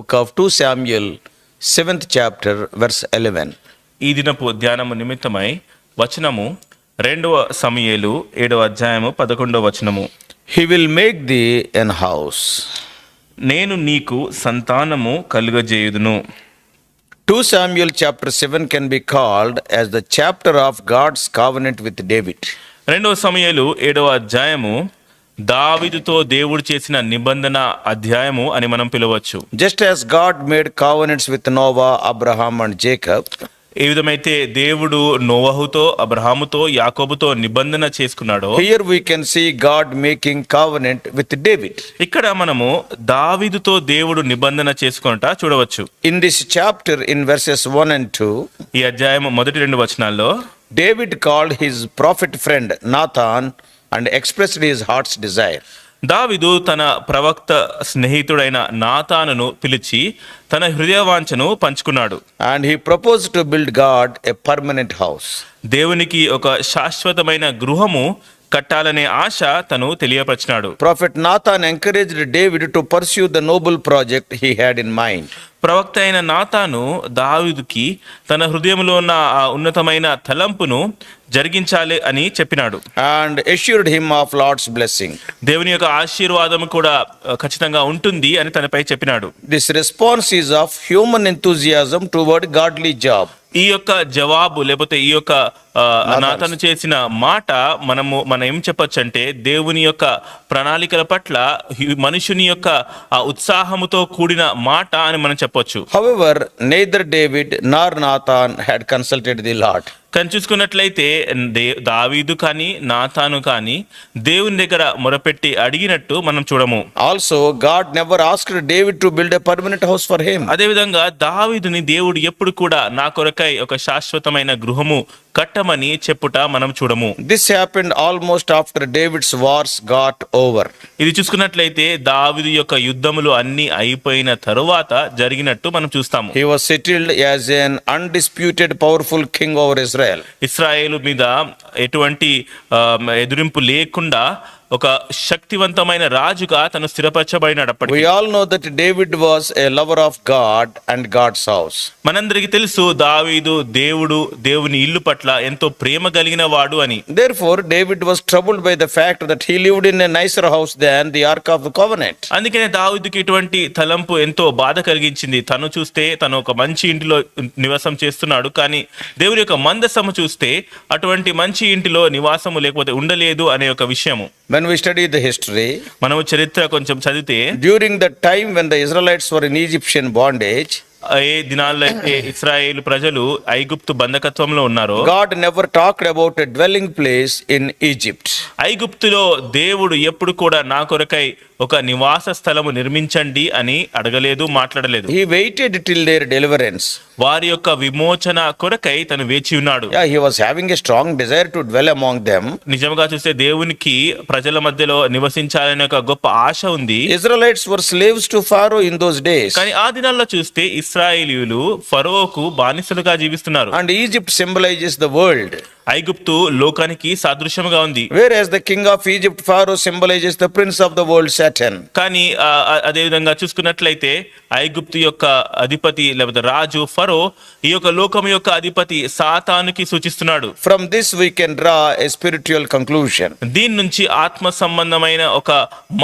Book of two Samuel seventh chapter verse eleven. ఈ దినపు ధ్యానము నిమిత్తమై వచనము రెండవ సమయలు ఏడవ అధ్యాయము పదకొండవ వచనము. He will make the an house నేను నీకు సంతానము కలుగజేయుదును. Two Samuel chapter seven can be called as the chapter of God's covenant with David రెండవ సమయంలో ఏడవ అధ్యాయము దావిదుతో దేవుడు చేసిన నిబంధన అధ్యాయము అని మనం పిలవచ్చు. Just as God made covenants with Noah Abraham and Jacob ఏ విధమైతే దేవుడు నోవహుతో అబ్రహాముతో యాకోబుతో నిబంధన చేసుకున్నాడో here we can see God making covenant with David ఇక్కడ మనము దావిదుతో దేవుడు నిబంధన చేసుకుంటా చూడవచ్చు. In this chapter in verses one and two ఈ అధ్యాయం మొదటి రెండు వచనాల్లో David called his prophet friend Nathan and express his heart's desire దావిదు తన ప్రవక్త స్నేహితుడైన నాతానను పిలిచి తన హృదయవాంఛను పంచుకున్నాడు. And he propose to build God a permanent house దేవునికి ఒక శాశ్వతమైన గృహము కట్టాలనే ఆశ తను తెలియపరిచినాడు. Prophet Nathan encouraged David to pursue the noble project he had in mind ప్రవక్త అయిన నాతాను దావిదుకి తన హృదయంలో ఉన్న ఆ ఉన్నతమైన తలంపును జరిగించాలి అని చెప్పినాడు and assured him of Lord's blessing. దేవుని యొక్క ఆశీర్వాదం కూడా ఖచ్చితంగా ఉంటుంది అని తనపై చెప్పినాడు This response is of human enthusiasm toward godly job. ఈ యొక్క జవాబు లేకపోతే ఈ యొక్క నాతను చేసిన మాట మనము మనం ఏం చెప్పొచ్చు అంటే దేవుని యొక్క ప్రణాళికల పట్ల మనుషుని యొక్క ఆ ఉత్సాహముతో కూడిన మాట అని మనం చెప్పొచ్చు however neither David nor Nathan had consulted the Lord కానీ చూసుకున్నట్లయితే దే దావీదు కానీ నాతాను కానీ దేవుని దగ్గర మొరపెట్టి అడిగినట్టు మనం చూడము Also, God never asked David to build a permanent house for him. అదేవిధంగా దావీదుని దేవుడు ఎప్పుడు కూడా నా కొరకై ఒక శాశ్వతమైన గృహము కట్టమని చెప్పుట మనం చూడము This happened almost after David's wars got over. ఇది చూసుకున్నట్లయితే దావిదు యొక్క యుద్ధములు అన్ని అయిపోయిన తరువాత జరిగినట్టు మనం చూస్తాము He was settled as an undisputed, powerful king over Israel. ఇస్రాయేలు. మీద ఎటువంటి ఆ, ఎదురింపు లేకుండా ఒక శక్తివంతమైన రాజుగా తను స్థిరపరచబడినాడు అప్పటికి. We all know that David was a lover of God and God's house. మనందరికీ తెలుసు దావీదు దేవుడు దేవుని ఇల్లు పట్ల ఎంతో ప్రేమ కలిగిన వాడు అని. Therefore, David was troubled by the fact that he lived in a nicer house than the Ark of the Covenant. అందుకనే దావీదుకి ఇటువంటి తలంపు ఎంతో బాధ కలిగించింది. తను చూస్తే తను ఒక మంచి ఇంటిలో నివాసం చేస్తున్నాడు. కానీ దేవుని యొక్క మందసము చూస్తే అటువంటి మంచి ఇంటిలో నివాసము లేకపోతే ఉండలేదు అనే ఒక విషయము. When we study the history, మనము చరిత్ర కొంచెం చదివితే during the time when the Israelites were in Egyptian bondage, ఏ దినాల్లో అయితే ఇస్రాయేల్ ప్రజలు ఐగుప్తు బంధకత్వంలో ఉన్నారో God never talked about a dwelling place in Egypt. ఐగుప్తులో దేవుడు ఎప్పుడు కూడా నా కొరకై ఒక నివాస స్థలము నిర్మించండి అని అడగలేదు మాట్లాడలేదు. He waited till their deliverance వారి యొక్క విమోచన కొరకై తను వేచి ఉన్నాడు. Yeah he having a strong desire to dwell among them నిజంగా చూస్తే దేవునికి ప్రజల మధ్యలో నివసించాలనే ఒక గొప్ప ఆశ ఉంది. Israelites were slaves to Pharaoh in those days కానీ ఆ దినాల్లో చూస్తే ఇశ్రాయేలీయులు ఫరోకు బానిసలుగా జీవిస్తున్నారు. And Egypt symbolises the world ఐగుప్తు లోకానికి సాదృశ్యంగా ఉంది. Whereas the king of Egypt Pharaoh symbolises the prince of the world Satan. కానీ అదే విధంగా చూసుకున్నట్లయితే ఐగుప్తు యొక్క అధిపతి లేకపోతే రాజు ఫరో ఈ యొక్క లోకం యొక్క అధిపతి సాతానుకి సూచిస్తున్నాడు From this, we can draw a spiritual conclusion. దీని నుంచి ఆత్మ సంబంధమైన ఒక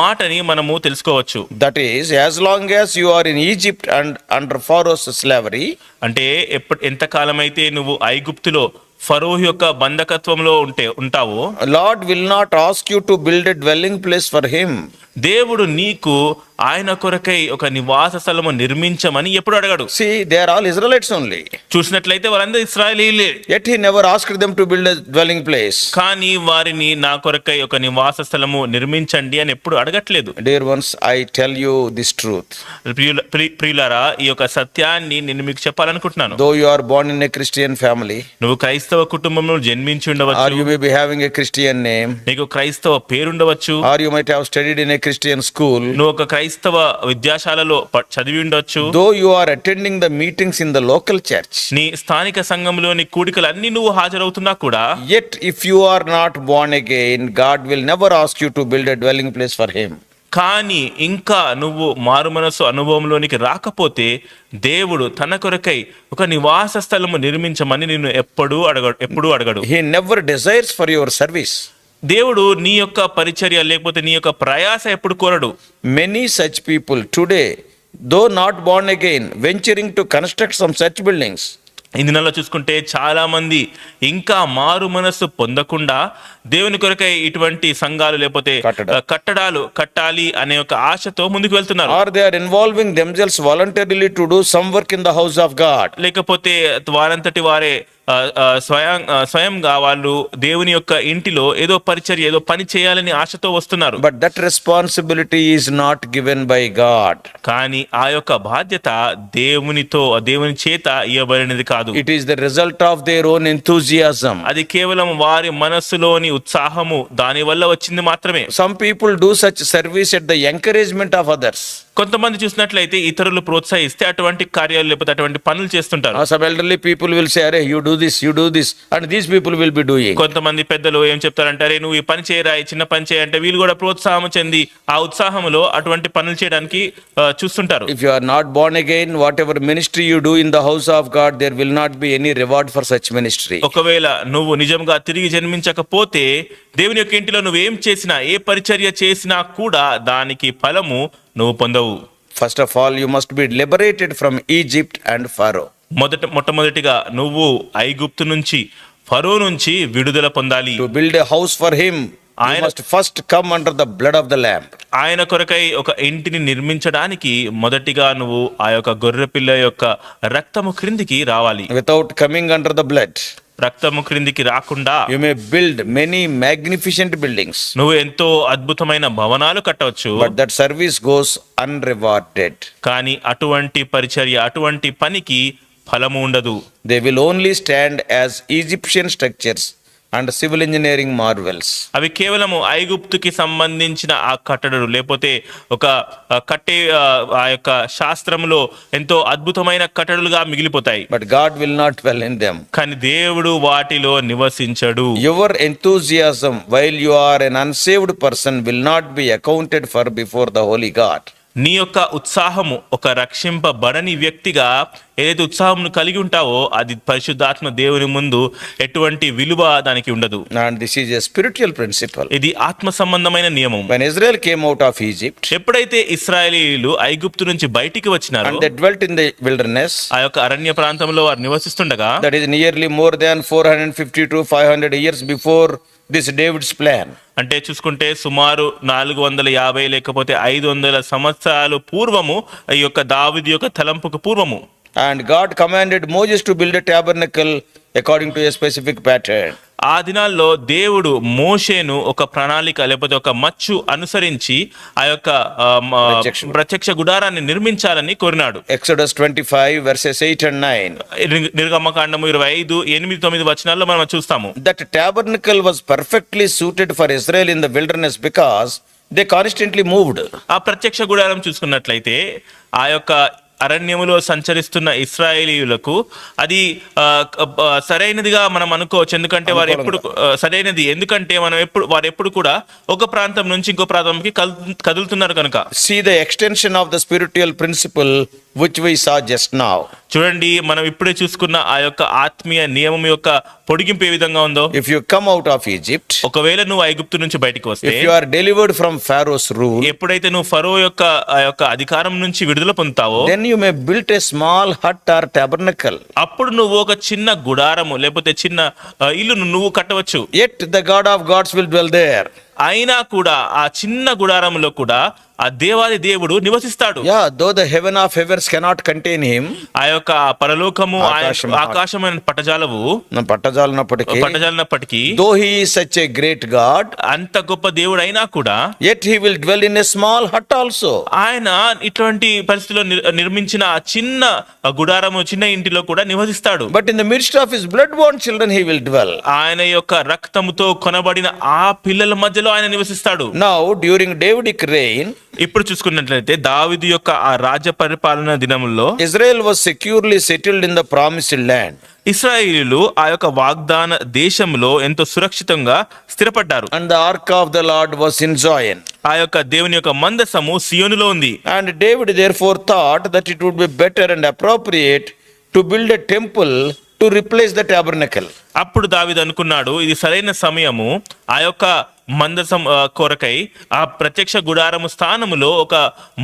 మాటని మనము తెలుసుకోవచ్చు That is, as long as you are in Egypt and under Pharaoh's slavery, అంటే ఎంతకాలం అయితే నువ్వు ఐగుప్తులో ఫరూహ్ యొక్క బంధకత్వంలో ఉంటే ఉంటావో. Lord will not ask you to build dwelling place for him దేవుడు నీకు ఆయన కొరకై ఒక నివాస స్థలము నిర్మించమని ఎప్పుడు అడగాడు. See they're all Israelites only చూసినట్లయితే వారందరూ ఇజ్రాయెలీలే yet he never asked them to build a place కానీ వారిని నా కొరకై ఒక నివాస స్థలము నిర్మించండి అని ఎప్పుడు అడగట్లేదు. Dear ones I tell you this truth ప్రియులారా ఈ యొక్క సత్యాన్ని నేను మీకు చెప్పాలనుకుంటున్నాను. Though you are born in a Christian family నువ్వు క్రైస్తవ కుటుంబం జన్మించి ఉండవచ్చు. Or you may be having a Christian name నీకు క్రైస్తవ పేరు ఉండవచ్చు or you might have studied in a Christian school నువ్వు ఒక క్రైస్తవ విద్యాశాలలో చదివి ఉండొచ్చు. Though you are attending the meetings in the local church నీ స్థానిక సంఘంలోని కూడికలు అన్ని నువ్వు హాజరవుతున్నా కూడా yet if you are not born again God will never ask you to build a dwelling place for him కానీ ఇంకా నువ్వు మారు మారుమనసు అనుభవంలోనికి రాకపోతే దేవుడు తన కొరకై ఒక నివాస స్థలము నిర్మించమని నిన్ను ఎప్పుడూ అడగ ఎప్పుడూ అడగడు. He never desires for your service దేవుడు నీ యొక్క పరిచర్య లేకపోతే నీ యొక్క ప్రయాస ఎప్పుడు కోరడు. Many such people today though not bond again venturing to construct some such buildings ఇందు ఇందులో చూసుకుంటే చాలా మంది ఇంకా మారు మనస్సు పొందకుండా దేవుని కొరకై ఇటువంటి సంఘాలు లేకపోతే కట్టడాలు కట్టాలి అనే ఒక ఆశతో ముందుకు వెళ్తున్నారు. Are they involving themselves voluntarily to do some work in the house of God లేకపోతే వారంతటి వారే స్వయం స్వయంగా వాళ్ళు దేవుని యొక్క ఇంటిలో ఏదో పరిచర్య ఏదో పని చేయాలని ఆశతో వస్తున్నారు. But that responsibility is not given by God కానీ ఆ యొక్క బాధ్యత దేవునితో దేవుని చేత ఇవ్వబడినది కాదు. It is the result of their own enthusiasm అది కేవలం వారి మనస్సులోని ఉత్సాహము దాని వల్ల వచ్చింది మాత్రమే. Some people do such service at the encouragement of others కొంతమంది చూసినట్లయితే ఇతరులు ప్రోత్సహిస్తే అటువంటి కార్యాలు లేకపోతే అటువంటి పనులు చేస్తుంటారు. Some elderly people will say you do do this you do this and these people will be doing కొంతమంది పెద్దలు ఏం చెప్తారంటారే నువ్వు ఈ పని చేయరా చిన్న పని చేయంటే వీళ్ళు కూడా ప్రోత్సాహం చెంది ఆ ఉత్సాహంలో అటువంటి పనులు చేయడానికి చూస్తుంటారు. If you're not born again whatever ministry you do in the house of God there will not be any reward for such ministry ఒకవేళ నువ్వు నిజంగా తిరిగి జన్మించకపోతే దేవుని యొక్క ఇంటిలో నువ్వు ఏం చేసినా ఏ పరిచర్య చేసినా కూడా దానికి ఫలము నువ్వు పొందవు. First of all you must be liberated from Egypt and Pharaoh మొదట మొట్టమొదటిగా నువ్వు ఐగుప్తు నుంచి ఫరో నుంచి విడుదల పొందాలి. టు హౌస్ ఫర్ హిమ్ ఆయన first come under the blood of the lamb ఆయన కొరకై ఒక ఇంటిని నిర్మించడానికి మొదటిగా నువ్వు ఆ యొక్క గొర్రె పిల్ల యొక్క రక్తము క్రిందికి రావాలి. Without coming under the blood రక్తము క్రిందికి రాకుండా you may build many magnificent buildings నువ్వు ఎంతో అద్భుతమైన భవనాలు కట్టవచ్చు. దట్ సర్వీస్ గోస్ అన్ కానీ అటువంటి పరిచర్య అటువంటి పనికి ఫలము ఉండదు. They will only stand as Egyptian structures and civil engineering marvels అవి కేవలము ఐగుప్తుకి సంబంధించిన ఆ కట్టడలు లేకపోతే ఒక కట్టే ఆ యొక్క శాస్త్రంలో ఎంతో అద్భుతమైన కట్టడలుగా మిగిలిపోతాయి. But God will not dwell in them కానీ దేవుడు వాటిలో నివసించడు. Your enthusiasm while you are an unsaved person will not be accounted for before the holy God నీ యొక్క ఉత్సాహము ఒక రక్షింపబడని వ్యక్తిగా ఏదైతే ఉత్సాహం కలిగి ఉంటావో అది పరిశుద్ధాత్మ దేవుని ముందు ఎటువంటి విలువ దానికి ఉండదు is a spiritual principle. ఇది ఆత్మ సంబంధమైన నియమం Israel came out of Egypt ఎప్పుడైతే ఇస్రాయేలీలు ఐగుప్తు నుంచి బయటికి వచ్చినారో the wilderness, ఆ యొక్క అరణ్య ప్రాంతంలో వారు నివసిస్తుండగా that is nearly more than 450 to 500 years before this David's plan. అంటే చూసుకుంటే సుమారు నాలుగు వందల యాభై లేకపోతే ఐదు వందల సంవత్సరాలు పూర్వము ఈ యొక్క దావిది యొక్క తలంపుకు పూర్వము And God commanded Moses to build a tabernacle according to specific pattern ఆ దినాల్లో దేవుడు మోషేను ఒక ప్రణాళిక లేకపోతే ఒక మచ్చు అనుసరించి ఆ యొక్క ప్రత్యక్ష గుడారాన్ని నిర్మించాలని కోరినాడు. Exodus twenty five verses eight and nine నిర్గమ్మకాండం ఇరవై ఐదు ఎనిమిది తొమ్మిది వచనాల్లో మనం చూస్తాము. That tabernacle was perfectly suited for Israel in the wilderness because they constantly moved ఆ ప్రత్యక్ష గుడారం చూసుకున్నట్లయితే ఆ యొక్క అరణ్యములో సంచరిస్తున్న ఇస్రాయేలీయులకు అది సరైనదిగా మనం అనుకోవచ్చు. ఎందుకంటే వారు ఎప్పుడు సరైనది. ఎందుకంటే మనం ఎప్పుడు వారు ఎప్పుడు కూడా ఒక ప్రాంతం నుంచి ఇంకో ప్రాంతంకి కదులుతున్నారు కనుక. See the extension of the spiritual principle which we saw just now. చూడండి మనం ఇప్పుడే చూసుకున్న ఆ యొక్క ఆత్మీయ నియమం యొక్క పొడిగింపు ఏ విధంగా ఉందో If you come out of Egypt, ఒకవేళ నువ్వు ఐగుప్తు నుంచి బయటికి వస్తే you are delivered from Pharaoh's rule, ఎప్పుడైతే నువ్వు ఫరో యొక్క ఆ యొక్క అధికారం నుంచి విడుదల పొందుతావో then you may build a small hut or tabernacle. అప్పుడు నువ్వు ఒక చిన్న గుడారము లేకపోతే చిన్న ఇల్లును నువ్వు కట్టవచ్చు Yet the God of gods will dwell there. అయినా కూడా ఆ చిన్న గుడారంలో కూడా ఆ దేవాది దేవుడు నివసిస్తాడు Yeah, though the heaven of heavens cannot contain him, ఆ యొక్క పరలోకము. ఆకాశమైన పట్టజాలవు పట్టజాలనప్పటికీ పట్టజాలనప్పటికీ he is such a great God, అంత గొప్ప దేవుడు అయినా కూడా yet he will dwell in a small hut also. ఆయన ఇటువంటి పరిస్థితిలో నిర్- నిర్మించిన ఆ చిన్న గుడారము చిన్న ఇంటిలో కూడా నివసిస్తాడు But in the midst of his blood-born children, he will dwell. ఆయన యొక్క రక్తముతో కొనబడిన ఆ పిల్లల మధ్యలో మధ్యలో ఆయన నివసిస్తాడు. నౌ డ్యూరింగ్ డేవిడ్ రెయిన్ ఇప్పుడు చూసుకున్నట్లయితే దావిది యొక్క ఆ రాజ పరిపాలన దినంలో Israel was securely settled in the promised land ఇస్రాయిలీలు ఆ యొక్క వాగ్దాన దేశంలో ఎంతో సురక్షితంగా స్థిరపడ్డారు. And the ark of the Lord was in Zion ఆ యొక్క దేవుని యొక్క మందసము సియోనులో ఉంది. And David therefore thought that it would be better and appropriate to build a temple to replace the tabernacle అప్పుడు దావిది అనుకున్నాడు ఇది సరైన సమయము ఆ యొక్క మందసం కొరకై ఆ ప్రత్యక్ష గుడారము స్థానములో ఒక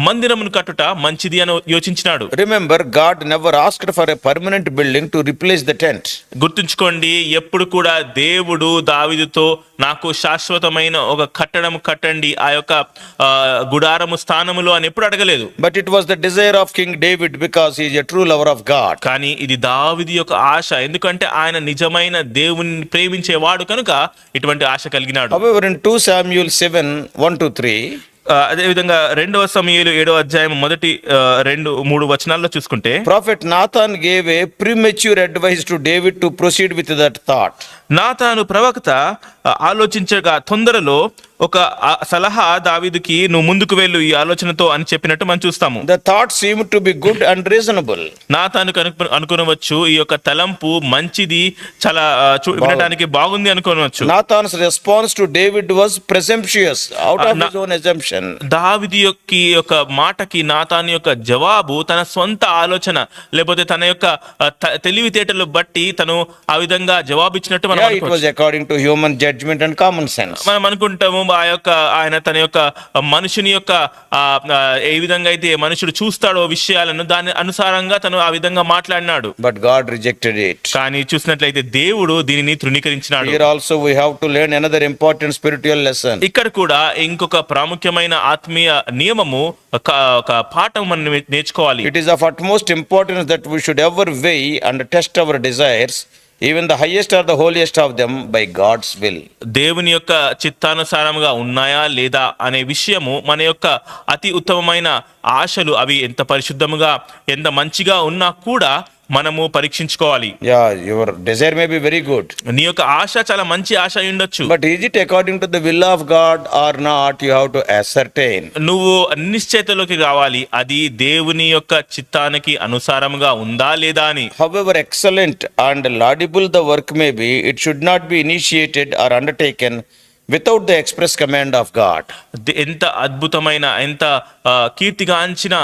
మందిరమును కట్టుట మంచిది అని యోచించినాడు Remember, God never asked for a permanent building to replace the tent. గుర్తుంచుకోండి ఎప్పుడు కూడా దేవుడు దావిదుతో నాకు శాశ్వతమైన ఒక కట్టడం కట్టండి ఆ యొక్క గుడారము స్థానములో అని ఎప్పుడు అడగలేదు it was the desire of King David because he is a true lover of God. కానీ ఇది దావిది యొక్క ఆశ ఎందుకంటే ఆయన నిజమైన దేవుని ప్రేమించేవాడు కనుక ఇటువంటి ఆశ కలిగినాడు. Two Samuel seven one two three అదే విధంగా రెండవ సమయంలో ఏడవ అధ్యాయం మొదటి రెండు మూడు వచనాల్లో చూసుకుంటే prophet Nathan gave a premature advice to David to proceed with that thought నాథాను ప్రవక్త ఆలోచించగా తొందరలో ఒక సలహా దావీదుకి నువ్వు ముందుకు వెళ్ళు ఈ ఆలోచనతో అని చెప్పినట్టు మనం చూస్తాము The thought seemed to be good and reasonable. నాతాను కనుక అనుకోనవచ్చు ఈ యొక్క తలంపు మంచిది చాలా వినడానికి బాగుంది అనుకోనవచ్చు Nathan's response to David was presumptuous, out of his own assumption. దావిది యొక్క యొక్క మాటకి నాతాను యొక్క జవాబు తన సొంత ఆలోచన లేకపోతే తన యొక్క తెలివితేటలు బట్టి తను ఆ విధంగా మనం Yeah, it అనుకోవచ్చు. was according to human judgment and common sense. మనం అనుకుంటాము ఆ యొక్క ఆయన తన యొక్క మనుషుని యొక్క ఏ విధంగా అయితే మనుషుడు చూస్తాడో విషయాలను దాని అనుసారంగా తను ఆ విధంగా మాట్లాడినాడు. బట్ గాడ్ రిజెక్టెడ్ ఇట్ కానీ చూసినట్లయితే దేవుడు దీనిని తృణీకరించినాడు. Here also we have to learn another important spiritual lesson ఇక్కడ కూడా ఇంకొక ప్రాముఖ్యమైన ఆత్మీయ నియమము ఒక పాఠం మనం నేర్చుకోవాలి. It of utmost importance that we should ever weigh and test our desires even the highest or the holiest of them by God's will దేవుని యొక్క చిత్తానుసారంగా ఉన్నాయా లేదా అనే విషయము మన యొక్క అతి ఉత్తమమైన ఆశలు అవి ఎంత పరిశుద్ధముగా ఎంత మంచిగా ఉన్నా కూడా మనము పరీక్షించుకోవాలి. Yeah your desire may be very good నీ యొక్క ఆశ చాలా మంచి ఆశ ఉండొచ్చు. But is it according to the will of God or not you how to ascertain నువ్వు నిశ్చయతలోకి కావాలి అది దేవుని యొక్క చిత్తానికి అనుసారంగా ఉందా లేదా అని. However excellent and laudable the work may be it should not be initiated or undertaken without the express command of God ఎంత అద్భుతమైన ఎంత కీర్తిగా అంచిన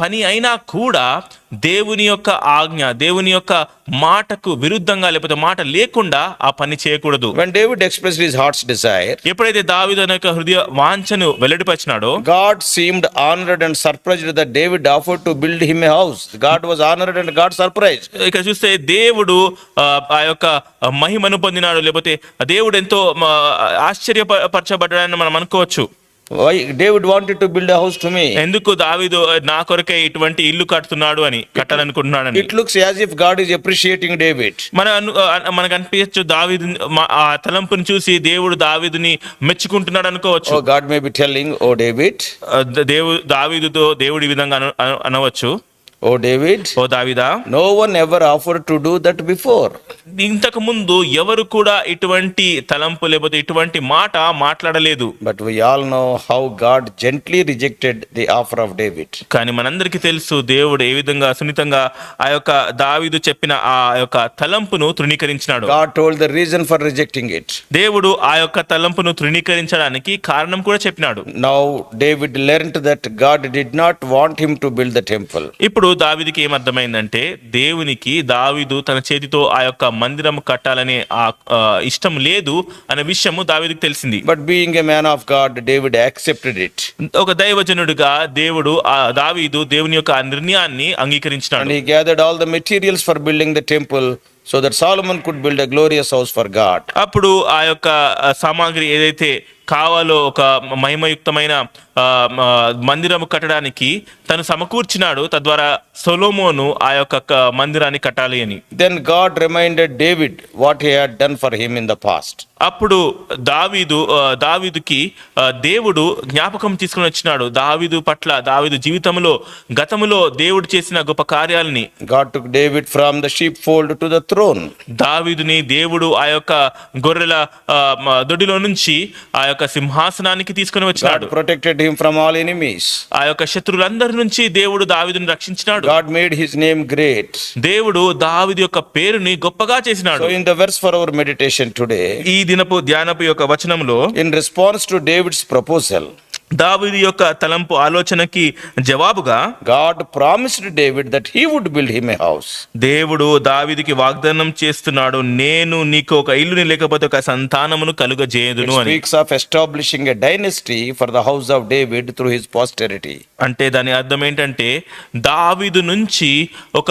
పని అయినా కూడా దేవుని యొక్క ఆజ్ఞ దేవుని యొక్క మాటకు విరుద్ధంగా లేకపోతే మాట లేకుండా ఆ పని చేయకూడదు When David expressed his heart's desire, ఎప్పుడైతే దావీదు తన యొక్క హృదయ వాంఛను వెల్లడిపరిచినాడో seemed honored and surprised that David offered to build him a house. God was honored and God surprised. ఇక్కడ చూస్తే దేవుడు ఆ, యొక్క మహిమను పొందినాడు లేకపోతే దేవుడు ఎంతో ఆశ్చర్యపరచబడ్డాడని మనం అనుకోవచ్చు David wanted to build a house to me? ఎందుకు దావీదు నా కొరకే ఇటువంటి ఇల్లు కడుతున్నాడు అని కట్టాలనుకుంటున్నాడని It looks as if God is appreciating David. మన అను- ఆ- మనకు అనిపించచ్చు దావీదు ఆ తలంపుని చూసి దేవుడు దావీదుని మెచ్చుకుంటున్నాడు అనుకోవచ్చు Oh, God may be telling, Oh, David, ఆ, ద- దేవు దావీదుతో దేవుడి విధంగా అను- అను- అనవచ్చు ఓ డేవిడ్ ఓ దావిద no one ever offer to do that before ఇంతకు ముందు ఎవరు కూడా ఇటువంటి తలంపు లేకపోతే ఇటువంటి మాట మాట్లాడలేదు. But we all know how God gently rejected the offer of David కానీ మనందరికీ తెలుసు దేవుడు ఏ విధంగా సున్నితంగా ఆ యొక్క దావిదు చెప్పిన ఆ యొక్క తలంపును తృణీకరించినాడు. God told the reason for rejecting it దేవుడు ఆ యొక్క తలంపును తృణీకరించడానికి కారణం కూడా చెప్పినాడు. Now David learn that God did not want him to build the temple ఇప్పుడు దావీదుకి ఏమర్థమైందంటే దేవునికి దావీదు తన చేతితో ఆ యొక్క మందిరం కట్టాలనే ఆ ఇష్టం లేదు అనే విషయము దావీదుకి తెలిసింది. But being a man of God, David accepted it. ఒక దైవజనుడిగా దేవుడు ఆ దావీదు దేవుని యొక్క ఆ నిర్ణయాన్ని అంగీకరించినాడు he gathered all the materials for building the temple. So that Solomon could build a glorious house for God అప్పుడు ఆ యొక్క సామాగ్రి ఏదైతే కావాలో ఒక మహిమయుక్తమైన మందిరం మందిరము కట్టడానికి తను సమకూర్చినాడు. తద్వారా సొలోమోను ఆ యొక్క మందిరాన్ని కట్టాలి అని Then God reminded David what he had done for him in the past. అప్పుడు దావీదు దావీదుకి దేవుడు జ్ఞాపకం తీసుకుని వచ్చినాడు దావీదు పట్ల దావీదు జీవితంలో గతములో దేవుడు చేసిన గొప్ప కార్యాలని God took David from the sheepfold to the throne. దావీదుని దేవుడు ఆ యొక్క గొర్రెల దొడ్డిలో నుంచి ఆ యొక్క సింహాసనానికి తీసుకుని వచ్చినాడు protected him from all enemies. ఆ యొక్క శత్రువులందరి నుంచి దేవుడు దావీదుని రక్షించినాడు చేసినాడు God made his name great దేవుడు దావిది యొక్క పేరుని గొప్పగా చేసినాడు. In the verse for our meditation today ఈ దినపు ధ్యానపు యొక్క వచనంలో in response to David's proposal దావీదు యొక్క తలంపు ఆలోచనకి జవాబుగా God promised David that he would build him a house దేవుడు దావీదుకి వాగ్దానం చేస్తున్నాడు నేను నీకు ఒక ఇల్లుని లేకపోతే ఒక సంతానమును కలుగజేయదును అని. Establishing a dynasty for the house of David through his posterity అంటే దాని అర్థం ఏంటంటే దావిదు నుంచి ఒక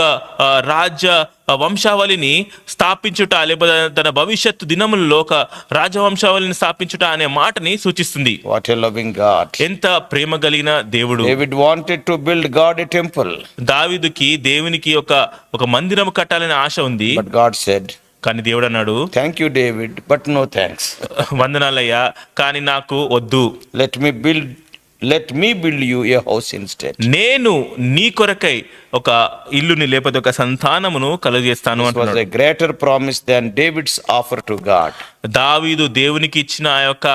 రాజ్య వంశావళిని స్థాపించుట లేకపోతే తన భవిష్యత్తు దినములలో ఒక రాజవంశావళిని స్థాపించుట అనే మాటని సూచిస్తుంది. God. ఎంత ప్రేమ కలిగిన దేవుడు. Wanted to build God a temple, దావీదుకి దేవునికి ఒక ఒక మందిరం కట్టాలనే ఆశ ఉంది. కానీ దేవుడు అన్నాడు Thank you, David, but no thanks. వందనాలయ్యా కానీ నాకు వద్దు. Let me build let me build you a house instead. నేను నీ కొరకై ఒక ఇల్లుని లేకపోతే ఒక సంతానమును కలుగజేస్తాను అంటున్నాడు a greater promise than David's offer to God. దావీదు దేవునికి ఇచ్చిన ఆ యొక్క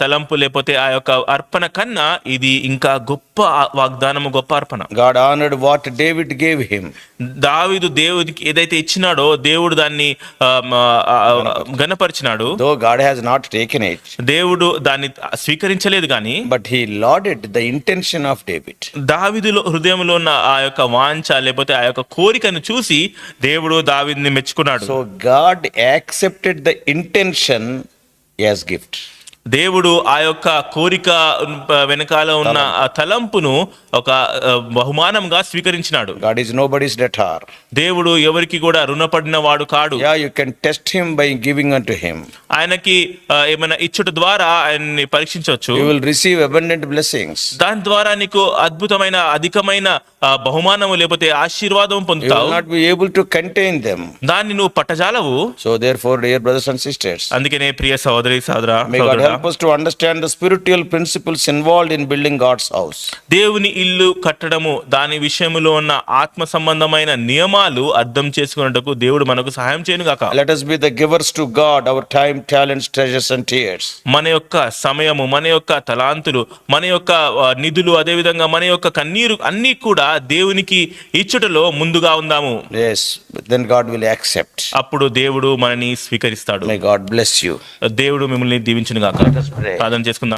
తలంపు లేకపోతే ఆ యొక్క అర్పణ కన్నా ఇది ఇంకా గొప్ప వాగ్దానము గొప్ప అర్పణ God honored what David gave him. దావీదు దేవుడికి ఏదైతే ఇచ్చినాడో దేవుడు దాన్ని మ, గణపరిచినాడు Though God has not taken it, దేవుడు దాన్ని స్వీకరించలేదు కానీ but he lauded the intention of David. దావిదులో హృదయంలో ఉన్న ఆ యొక్క వాంఛ లేకపోతే ఆ యొక్క కోరికను చూసి దేవుడు దావిదిని మెచ్చుకున్నాడు So God accepted the intention as gift. దేవుడు ఆ యొక్క కోరిక వెనకాల ఉన్న ఆ తలంపును ఒక బహుమానంగా స్వీకరించినాడు God is nobody's debtor. దేవుడు ఎవరికి కూడా రుణపడిన వాడు కాడు Yeah, you can test him by giving unto him. ఆయనకి ఆ, ఏమైనా ఇచ్చుట ద్వారా ఆయన్ని పరీక్షించవచ్చు You will receive abundant blessings. దాని ద్వారా నీకు అద్భుతమైన అధికమైన బహుమానము లేకపోతే ఆశీర్వాదం పొందుతావు not be able to contain them. దాన్ని నువ్వు పట్టజాలవు So therefore, dear brothers and sisters, అందుకనే ప్రియ సహోదరి సహోదరా first understand spiritual principles involved in building God's house దేవుని ఇల్లు కట్టడము దాని విషయములో ఉన్న ఆత్మ సంబంధమైన నియమాలు అర్థం చేసుకున్నందుకు దేవుడు మనకు సహాయం చేయను గాక. Let us be the givers to God our time talents treasures and tears మన యొక్క సమయము మన యొక్క తలాంతులు మన యొక్క నిధులు అదే విధంగా మన యొక్క కన్నీరు అన్ని కూడా దేవునికి ఇచ్చుటలో ముందుగా ఉందాము. Yes then god will accept. అప్పుడు దేవుడు మనని స్వీకరిస్తాడు. మై గాడ్ బ్లెస్ యు దేవుడు మిమ్మల్ని దీవించును గాక ప్రార్థన చేసుకుందాం.